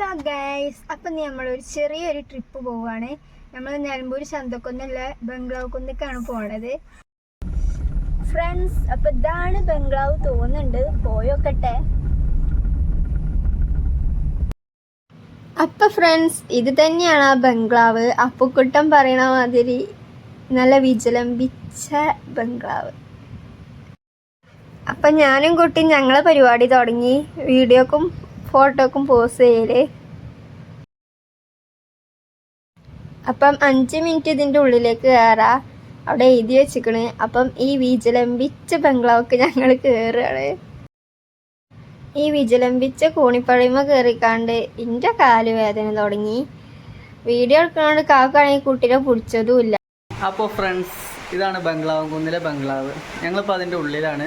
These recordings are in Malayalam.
ഹലോ ഗൈസ് അപ്പം നമ്മളൊരു ചെറിയൊരു ട്രിപ്പ് പോവാണ്. നമ്മൾ നിലമ്പൂർ ചന്തക്കുന്നുള്ള ബംഗ്ലാവ് കുന്നിക്കാണ് പോണത്. ഫ്രണ്ട്സ് അപ്പൊ ഇതാണ് ബംഗ്ലാവ് തോന്നുന്നുണ്ട്. പോയോക്കട്ടെ. അപ്പൊ ഫ്രണ്ട്സ് ഇത് തന്നെയാണ് ആ ബംഗ്ലാവ്. അപ്പുക്കുട്ടം പറയണ മാതിരി നല്ല വിജലംബിച്ച ബംഗ്ലാവ്. അപ്പൊ ഞാനും കുട്ടി ഞങ്ങളെ പരിപാടി തുടങ്ങി. വീഡിയോക്കും ഫോട്ടോക്കും പോസ് ചെയ്യൽ. അപ്പം അഞ്ച് മിനിറ്റ് ഇതിന്റെ ഉള്ളിലേക്ക് കയറാ അവിടെ എഴുതി വെച്ചിക്കണ്. അപ്പം ഈ വിജലംബിച്ച ബംഗ്ലാവൊക്കെ ഞങ്ങൾ കയറുകയാണ് ഈ വിജലംബിച്ച കൂണിപ്പഴമ കയറിക്കാണ്ട് എന്റെ കാൽ വേദന തുടങ്ങി. വീഡിയോ എടുക്കുന്നതുകൊണ്ട് കാക്കാണെങ്കിൽ കുട്ടീനെ പിടിച്ചതുമില്ല അപ്പോൾ ഫ്രണ്ട്സ് ഇതാണ് ബംഗ്ലാവ് കുന്നിലെ ബംഗ്ലാവ്. ഞങ്ങളിപ്പോൾ അതിന്റെ ഉള്ളിലാണ്.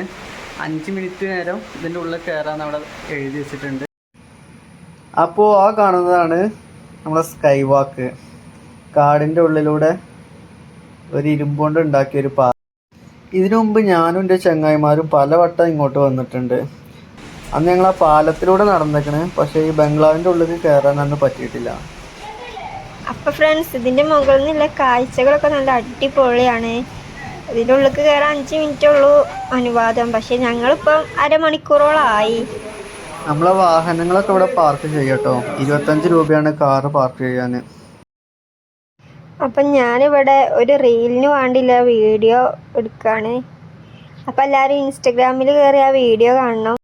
അഞ്ച് മിനിറ്റ് നേരം ഇതിന്റെ ഉള്ളിൽ കയറാൻ അവിടെ എഴുതി വെച്ചിട്ടുണ്ട്. അപ്പോൾ ആ കാണുന്നതാണ് നമ്മുടെ സ്കൈ വാക്ക് കാടിന്റെ ഉള്ളിലൂടെ ഒരു ഇരുമ്പുകൊണ്ട് ഉണ്ടാക്കിയ ഒരു പാ ഇതിനു മുമ്പ് ഞാനും എന്റെ ചങ്ങായിമാരും പലവട്ടം ഇങ്ങോട്ട് വന്നിട്ടുണ്ട്. അന്ന് ഞങ്ങൾ ആ പാലത്തിലൂടെ നടന്നേക്കണ്. പക്ഷേ ഈ ബംഗ്ലാവിന്റെ ഉള്ളിൽ കയറാനൊന്നും പറ്റിയിട്ടില്ല. അപ്പൊ ഫ്രണ്ട്സ് ഇതിന്റെ മുകളിൽ നിന്നുള്ള കാഴ്ചകളൊക്കെ നല്ല അടിപൊളിയാണ്. ഉള്ളിൽ കയറാൻ അഞ്ച് മിനിറ്റ് ഉള്ളൂ. അനുവാദം. പക്ഷെ ഞങ്ങളിപ്പം അരമണിക്കൂറോളായി. നമ്മളെ വാഹനങ്ങളൊക്കെ ഇവിടെ പാർക്ക് ചെയ്യട്ടോ. ഇരുപത്തഞ്ച് രൂപയാണ് കാറ് പാർക്ക് ചെയ്യാൻ അപ്പം ഞാനിവിടെ ഒരു റീലിന് വേണ്ടിയില്ല വീഡിയോ എടുക്കുകയാണ് അപ്പം എല്ലാവരും ഇൻസ്റ്റഗ്രാമിൽ കയറി ആ വീഡിയോ കാണണം.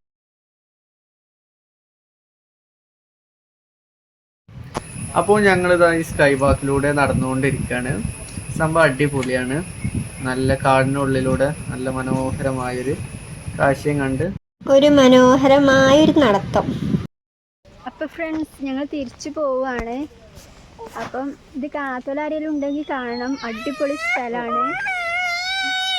അപ്പോൾ ഞങ്ങളിതാ ഈ സ്കൈ വാക്കിലൂടെ നടന്നുകൊണ്ടിരിക്കുകയാണ് സംഭവം അടിപൊളിയാണ്. നല്ല കാടിനുള്ളിലൂടെ നല്ല മനോഹരമായൊരു കാഴ്ചയും കണ്ട് ഒരു മനോഹരമായൊരു നടത്തം. അപ്പൊ ഫ്രണ്ട്സ് ഞങ്ങൾ തിരിച്ചു പോവാണ് അപ്പം ഇത് കാണാത്തോലാരെങ്കിലും ഉണ്ടെങ്കിൽ കാണണം. അടിപൊളി സ്ഥലമാണ്.